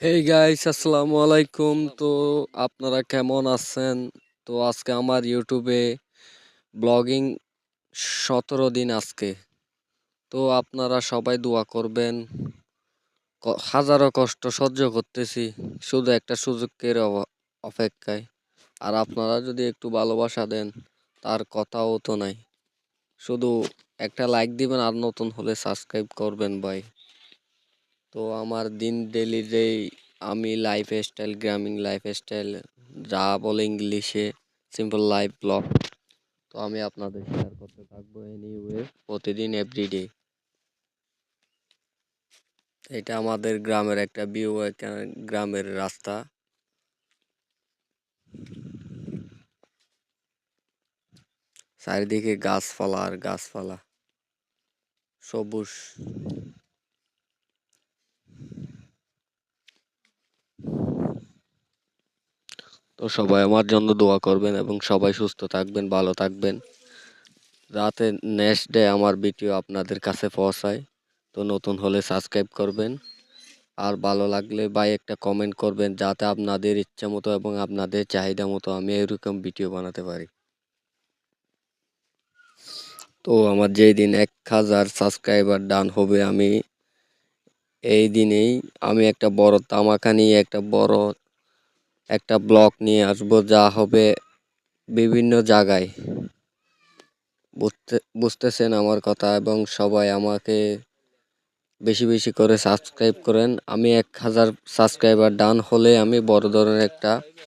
Hey guys আসসালামু আলাইকুম তো আপনারা কেমন আছেন? তো আজকে আমার ইউটিউবে ব্লগিং সতেরো দিন আজকে। তো আপনারা সবাই দোয়া করবেন। হাজারো কষ্ট সহ্য করতেছি। শুধু একটা সুযোগের অপেক্ষায়। আর আপনারা যদি একটু ভালোবাসা দেন, তার কথাও তো নাই। শুধু একটা লাইক দিবেন আর নতুন হলে সাবস্ক্রাইব করবেন ভাই। তো আমার দিন ডেলি যেই আমি লাইফ স্টাইল গ্রামীণ লাইফ স্টাইল যা বলে ইংলিশে সিম্পল লাইফ ব্লগ তো আমি আপনাদের শেয়ার করতে থাকব এনিওয়ে প্রতিদিন এভরিডে এটা আমাদের গ্রামের একটা ভিউ গ্রামের রাস্তা। চারিদিকে গাছপালা আর গাছপালা। সবুজ। তো সবাই আমার জন্য দোয়া করবেন এবং সবাই সুস্থ থাকবেন, ভালো থাকবেন। রাতে নেক্সট ডে আমার ভিডিও আপনাদের কাছে পৌঁছায়, তো নতুন হলে সাবস্ক্রাইব করবেন। আর ভালো লাগলে ভাই একটা কমেন্ট করবেন, যাতে আপনাদের ইচ্ছা মতো এবং আপনাদের চাহিদা মতো আমি এরকম ভিডিও বানাতে পারি। তো আমার যেই দিন এক হাজার সাবস্ক্রাইবার ডান হবে, আমি এই দিনেই আমি একটা বড় তামাকা নিয়ে, একটা বড় একটা ব্লক নিয়ে আসব, যা হবে বিভিন্ন জায়গায়। বুঝতে, বুঝতেছেন আমার কথা এবং সবাই আমাকে বেশি বেশি করে সাবস্ক্রাইব করেন। আমি এক হাজার সাবস্ক্রাইবার ডান হলে আমি বড় ধরনের একটা